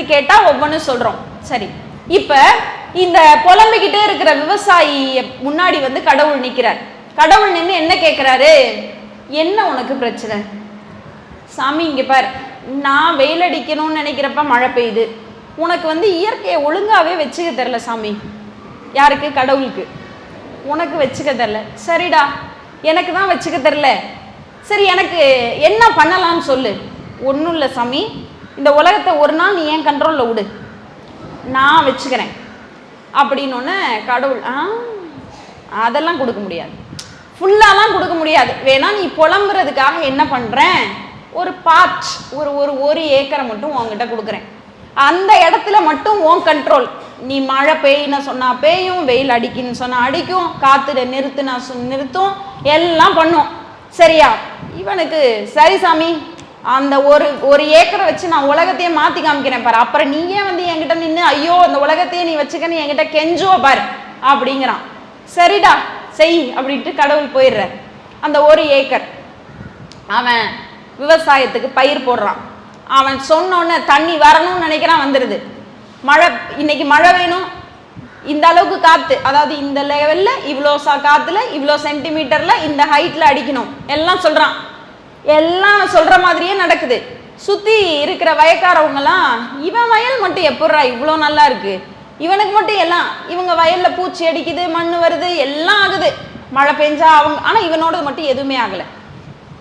வந்து கேட்டா ஒவ்வொன்றும் சொல்றோம். சரி. இப்ப இந்த புலம்பிக்கிட்டே இருக்கிற விவசாயி முன்னாடி வந்து கடவுள் நிற்கிறார் கடவுள் நின்று என்ன கேட்குறாரு என்ன உனக்கு பிரச்சனை? சாமி இங்கே பார். நான் வெயில் அடிக்கணும்னு நினைக்கிறப்ப மழை பெய்யுது. உனக்கு வந்து இயற்கையை ஒழுங்காவே வச்சுக்க தெரில சாமி. யாருக்கு? கடவுளுக்கு. உனக்கு வச்சுக்க தெரில சரிடா. எனக்கு தான் வச்சுக்க தெரில சரி எனக்கு என்ன பண்ணலாம்னு சொல்லு. ஒன்றும் இல்லை சாமி. இந்த உலகத்தை ஒரு நாள் நீ ஏன் கண்ட்ரோலில் விடு? நான் வச்சுக்கிறேன். அப்படின்னோடனே கடவுள் ஆ அதெல்லாம் கொடுக்க முடியாது. ஃபுல்லாலாம் கொடுக்க முடியாது. வேணா நீ புலம்புறதுக்காக என்ன பண்ணுறேன் ஒரு பார்ட் ஒரு ஒரு ஒரு ஏக்கரை மட்டும் உங்ககிட்ட கொடுக்குறேன். அந்த இடத்துல மட்டும் உன் கண்ட்ரோல் நீ மழை பெய்யின்னு சொன்னால் பெய்யும் வெயில் அடிக்குன்னு சொன்னால் அடிக்கும் காத்துல நிறுத்துனா சொ- நிறுத்தும் எல்லாம் பண்ணும். சரியா? இவனுக்கு சரி சாமி அந்த ஒரு ஒரு ஏக்கரை வச்சு நான் உலகத்தையே மாத்தி காமிக்கிறேன் பாரு. அப்புறம் நீயே வந்து என்கிட்ட நின்று ஐயோ அந்த உலகத்தையே நீ வச்சுக்கன்னு என்கிட்ட கெஞ்சுவ பாரு அப்படிங்கிறான். சரிடா செய் அப்படின்ட்டு கடவுள் போயிடுற அந்த ஒரு ஏக்கர். அவன் விவசாயத்துக்கு பயிர் போடுறான். அவன் சொன்னோன்னே தண்ணி வரணும்னு நினைக்கிறான் வந்துடுது மழை இன்னைக்கு மழை வேணும். இந்த அளவுக்கு காத்து அதாவது இந்த லெவல்ல இவ்வளோ சா காத்துல இவ்வளோ சென்டிமீட்டர்ல இந்த ஹைட்ல அடிக்கணும். எல்லாம் சொல்றான். எல்லாம் சொல்ற மாதிரியே நடக்குது. சுத்தி இருக்கிற வயக்காரவங்கலாம் இவன் வயல் மட்டும் எப்பட்றா இவ்வளோ நல்லா இருக்கு? இவனுக்கு மட்டும் எல்லாம் இவங்க வயல்ல பூச்சி அடிக்குது மண் வருது எல்லாம் ஆகுது. மழை பெஞ்சா அவங்க ஆனா இவனோடது மட்டும் எதுவுமே ஆகலை.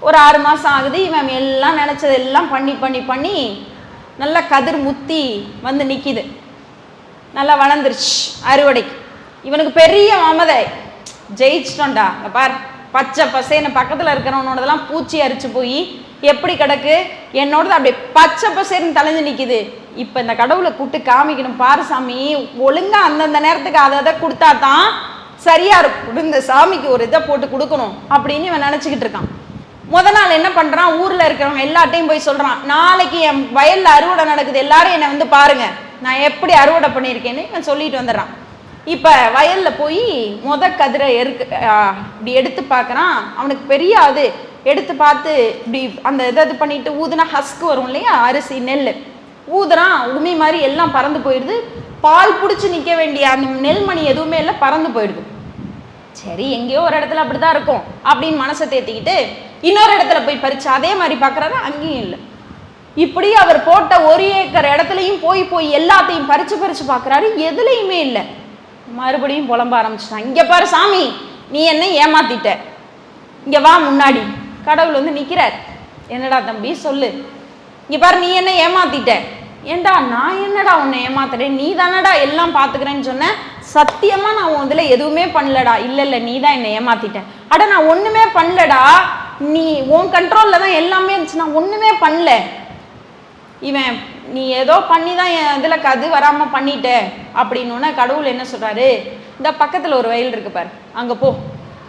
ஒரு ஆறு மாதம் ஆகுது இவன் எல்லாம் நினச்சது எல்லாம் பண்ணி பண்ணி பண்ணி நல்லா கதிர் முத்தி வந்து நிற்கிது நல்லா வளர்ந்துருச்சு அறுவடைக்கு. இவனுக்கு பெரிய மமதை ஜெயிச்சிட்டோம்டா பார். பச்சை பசேன்னு பக்கத்தில் இருக்கிறவனோடதெல்லாம் பூச்சி அரிச்சு போய் எப்படி கிடக்கு? என்னோடது அப்படியே பச்சை பசேன்னு தலைஞ்சு நிற்கிது இப்போ இந்த கடவுளை கூப்பிட்டு காமிக்கணும் பாரு சாமி. ஒழுங்காக அந்தந்த நேரத்துக்கு அதை அதை கொடுத்தா தான் சரியாக இருக்கும். இந்த சாமிக்கு ஒரு இதை போட்டு கொடுக்கணும் அப்படின்னு இவன் நினச்சிக்கிட்டு இருக்கான். முத நாள் என்ன பண்றான்? ஊர்ல இருக்கிறவங்க எல்லாட்டையும் போய் சொல்றான் நாளைக்கு என் வயல்ல அறுவடை நடக்குது. எல்லாரும் என்னை வந்து பாருங்க. நான் எப்படி அறுவடை பண்ணியிருக்கேன்னு இவன் சொல்லிட்டு வந்துடுறான். இப்போ வயலில் போய் முத கதிரை எருக்கு இப்படி எடுத்து பார்க்குறான் அவனுக்கு பெரியாது எடுத்து பார்த்து இப்படி அந்த இதை இது பண்ணிட்டு ஊதுனா ஹஸ்க் வரும் இல்லையா? அரிசி நெல் ஊதுறான். உமி மாதிரி எல்லாம் பறந்து போயிடுது. பால் பிடிச்சி நிற்க வேண்டிய அந்த நெல்மணி எதுவுமே இல்லை பறந்து போயிடுது. சரி எங்கேயோ ஒரு இடத்துல அப்படிதான் இருக்கும் அப்படின்னு மனசை தேத்திக்கிட்டு இன்னொரு இடத்துல போய் பறிச்சு அதே மாதிரி பார்க்குறாரு அங்கேயும் இல்லை. இப்படி அவர் போட்ட ஒரு ஏக்கர் இடத்துலையும் போய் போய் எல்லாத்தையும் பறிச்சு பறிச்சு பார்க்குறாரு எதுலையுமே இல்லை. மறுபடியும் புலம்ப ஆரம்பிச்சிட்டான். இங்கே பாரு சாமி நீ என்ன ஏமாத்திட்ட. இங்கே வா முன்னாடி. கடவுள் வந்து நிற்கிறார் என்னடா தம்பி சொல்லு. இங்கே பாரு நீ என்ன ஏமாத்திட்ட. ஏண்டா நான் என்னடா உன்னை ஏமாத்துறேன்? நீ தானடா எல்லாம் பார்த்துக்கிறேன்னு சொன்ன? சத்தியமாக நான் உன் இதில் எதுவுமே பண்ணலடா. இல்லை இல்லை நீ தான் என்னை ஏமாத்திட்டேன் அட நான் ஒன்றுமே பண்ணலடா. நீ உன் கண்ட்ரோலில் தான் எல்லாமே இருந்துச்சு. நான் ஒன்றுமே பண்ணல. இவன் நீ ஏதோ பண்ணி தான் என் இதில் கது வராமல் பண்ணிட்ட அப்படின்னோடனே கடவுள் என்ன சொல்கிறாரு இந்த பக்கத்தில் ஒரு வயல் இருக்கு பாரு அங்கே போ.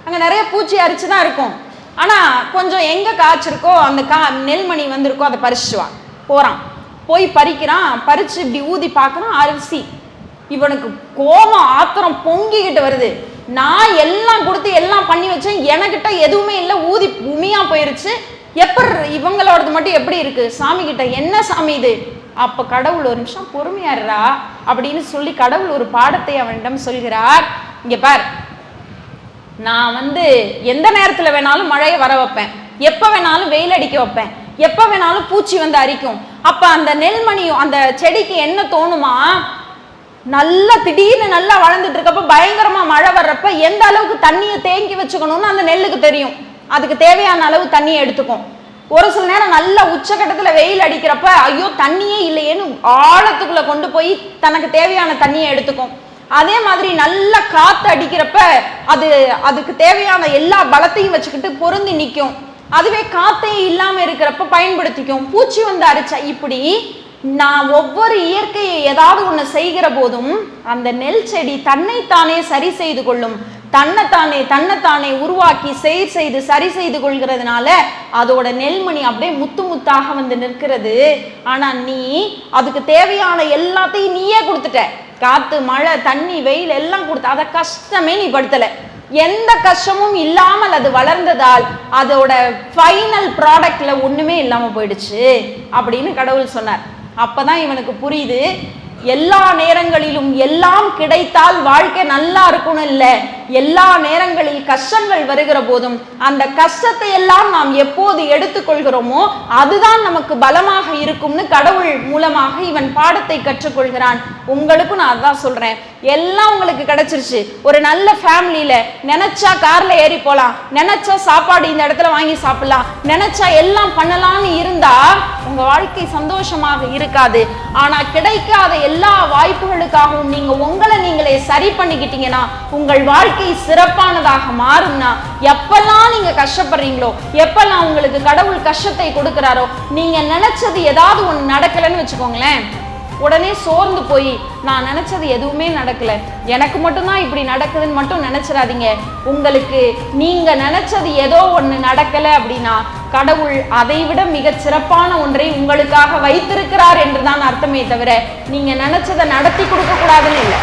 அங்கே நிறைய பூச்சி அரிச்சு தான் இருக்கும். ஆனால் கொஞ்சம் எங்கே காய்ச்சிருக்கோ அந்த கா நெல்மணி வந்திருக்கோ அதை பறிச்சுவான் வா. போகிறான் போய் பறிக்கிறான். பறித்து இப்படி ஊதி பார்க்குறான் அரிசி. இவனுக்கு கோபம் ஆத்திரம் பொங்கிக்கிட்டு வருது. நான் எல்லாம் கொடுத்து எல்லாம் பண்ணி வச்சேன். எனக்கிட்ட எதுவுமே இல்லை. ஊதி உமியாக போயிருச்சு. எப்படி இவங்களோடது மட்டும் எப்படி இருக்குது சாமி கிட்ட என்ன சாமி இது? அப்போ கடவுள் ஒரு நிமிஷம் பொறுமையாடுறா அப்படின்னு சொல்லி கடவுள் ஒரு பாடத்தை அவனிடம் சொல்கிறார். இங்கே பார். நான் வந்து எந்த நேரத்தில் வேணாலும் மழையை வர வைப்பேன். எப்போ வேணாலும் வெயில் அடிக்க வைப்பேன். எப்போ வேணாலும் பூச்சி வந்து அரிக்கும். அப்போ அந்த நெல்மணியும் அந்த செடிக்கு என்ன தோணுமா? நல்லா திடீர்னு நல்லா வளர்ந்துட்டு இருக்கப்ப பயங்கரமா மழை வர்றப்ப எந்த அளவுக்கு தண்ணியை தேங்கி வச்சுக்கணும்னு அந்த நெல்லுக்கு தெரியும். அதுக்கு தேவையான அளவு தண்ணியை எடுத்துக்கும். ஒரு சில நேரம் நல்ல உச்சகட்டத்தில் வெயில் அடிக்கிறப்ப ஐயோ தண்ணியே இல்லையேன்னு ஆழத்துக்குள்ள கொண்டு போய் தனக்கு தேவையான தண்ணியை எடுத்துக்கும். அதே மாதிரி நல்ல காத்து அடிக்கிறப்ப அது அதுக்கு தேவையான எல்லா பலத்தையும் வச்சுக்கிட்டு பொருந்தி நிற்கும் அதுவே காத்தே இல்லாம இருக்கிறப்ப பயன்படுத்திக்கும். பூச்சி வந்து அரிச்சா இப்படி நான் ஒவ்வொரு இயற்கையை ஏதாவது ஒண்ணு செய்கிற போதும் அந்த நெல் செடி தன்னைத்தானே சரி செய்து கொள்ளும். தன்னைத்தானே தன்னைத்தானே உருவாக்கி செய் செய்து சரி செய்து கொள்கிறதுனால அதோட நெல்மணி அப்படியே முத்து முத்தாக வந்து நிற்கிறது. ஆனா நீ அதுக்கு தேவையான எல்லாத்தையும் நீயே கொடுத்துட்ட. காத்து மழை தண்ணி வெயில் எல்லாம் கொடுத்த அதை கஷ்டமே நீ படுத்தல. எந்த கஷ்டமும் இல்லாமல் அது வளர்ந்ததால் அதோட ஃபைனல் ப்ராடக்ட்ல ஒண்ணுமே இல்லாம போயிடுச்சு அப்படின்னு கடவுள் சொன்னார். அப்பதான் இவனுக்கு புரியுது. எல்லா நேரங்களிலும் எல்லாம் கிடைத்தால் வாழ்க்கை நல்லா இருக்கும்னு இல்லை. எல்லா நேரங்களில் கஷ்டங்கள் வருகிற போதும் அந்த கஷ்டத்தை எல்லாம் நாம் எப்போது எடுத்துக்கொள்கிறோமோ அதுதான் நமக்கு பலமாக இருக்கும்னு கடவுள் மூலமாக இவன் பாடத்தை கற்றுக்கொள்கிறான். உங்களுக்கும் நான் அதான் சொல்றேன். எல்லாம் உங்களுக்கு கிடைச்சிருச்சு. ஒரு நல்ல ஃபேமிலியில நினைச்சா கார்ல ஏறி போலாம். நினைச்சா சாப்பாடு இந்த இடத்துல வாங்கி சாப்பிடலாம். நினைச்சா எல்லாம் பண்ணலாம்னு இருந்தா உங்க வாழ்க்கை சந்தோஷமாக இருக்காது. ஆனா கிடைக்காத எல்லா வாய்ப்புகளுக்காகவும் நீங்க உங்களை நீங்களே சரி பண்ணிக்கிட்டீங்கன்னா உங்கள் வாழ்க்கை சிறப்பானதாக மாறும்னா எப்பெல்லாம் நீங்க கஷ்டப்படுறீங்களோ எப்பெல்லாம் உங்களுக்கு கடவுள் கஷ்டத்தை கொடுக்கிறாரோ நீங்க நினைச்சது ஏதாவது ஒண்ணு நடக்கலைன்னு வச்சுக்கோங்களேன். உடனே சோர்ந்து போய் நான் நினைச்சது எதுவுமே நடக்கல. எனக்கு மட்டும்தான் இப்படி நடக்குதுன்னு மட்டும் நினைச்சிடாதீங்க. உங்களுக்கு நீங்க நினைச்சது ஏதோ ஒண்ணு நடக்கல அப்படின்னா கடவுள் அதை விட மிக சிறப்பான ஒன்றை உங்களுக்காக வைத்திருக்கிறார் என்றுதான் அர்த்தமே தவிர நீங்க நினைச்சதை நடத்தி கொடுக்க கூடாதுன்னு இல்லை.